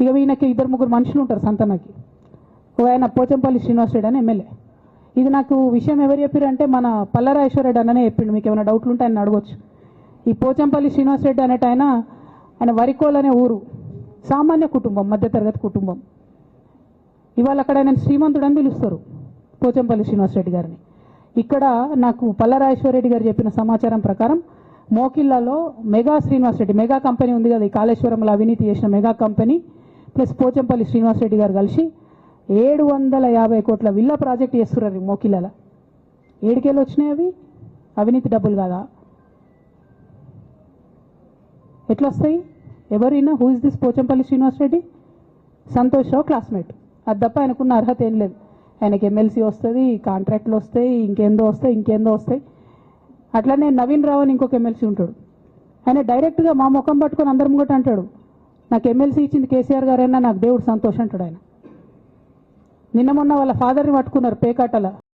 ఇక ఈయనకి ఇద్దరు ముగ్గురు మనుషులు ఉంటారు సంతనకి ఒక ఆయన పోచంపల్లి శ్రీనివాస్ రెడ్డి అని ఎమ్మెల్యే. ఇది నాకు విషయం ఎవరు చెప్పారు అంటే మన పల్లరాజేశ్వరరెడ్డి అన్ననే చెప్పిండు. మీకు ఏమైనా డౌట్లు ఉంటే ఆయన అడగొచ్చు. ఈ పోచంపల్లి శ్రీనివాస్ రెడ్డి అనేట ఆయన ఆయన వరికోల్ అనే ఊరు. సామాన్య కుటుంబం మధ్యతరగతి కుటుంబం. ఇవాళ అక్కడ ఆయన శ్రీమంతుడు అని పిలుస్తారు పోచంపల్లి శ్రీనివాస్ రెడ్డి గారిని. ఇక్కడ నాకు పల్లరాజేశ్వరరెడ్డి గారు చెప్పిన సమాచారం ప్రకారం మోకిల్లాలో Mega Srinivas Reddy Mega company ఉంది కదా ఈ కాళేశ్వరంలో అవినీతి చేసిన Mega company plus Pochampalli Srinivas Reddy గారు కలిసి ఏడు వందల యాభై కోట్ల విల్లా ప్రాజెక్ట్ చేస్తున్నారు ఈ ఏడుకేళ్ళు వచ్చినాయి అవి? అవినీతి డబ్బులు కాదా? ఎట్లా వస్తాయి ఎవరైనా who is this Pochampalli Srinivas Reddy? Santosh Rao classmate అది తప్ప ఆయనకున్న అర్హత ఏం లేదు. ఆయనకి ఎమ్మెల్సీ వస్తుంది కాంట్రాక్ట్లు వస్తాయి ఇంకేందో వస్తాయి ఇంకేందో వస్తాయి. అట్లనే నవీన్ రావు అని ఇంకొక ఎమ్మెల్సీ ఉంటాడు. ఆయన డైరెక్ట్గా మా ముఖం పట్టుకొని అందరం కూడా అంటాడు. నాకు ఎమ్మెల్సీ ఇచ్చింది కేసీఆర్ గారైనా నాకు దేవుడు సంతోషం అంటాడు ఆయన. నిన్న మొన్న వాళ్ళ ఫాదర్ని పట్టుకున్నారు పేకాటల.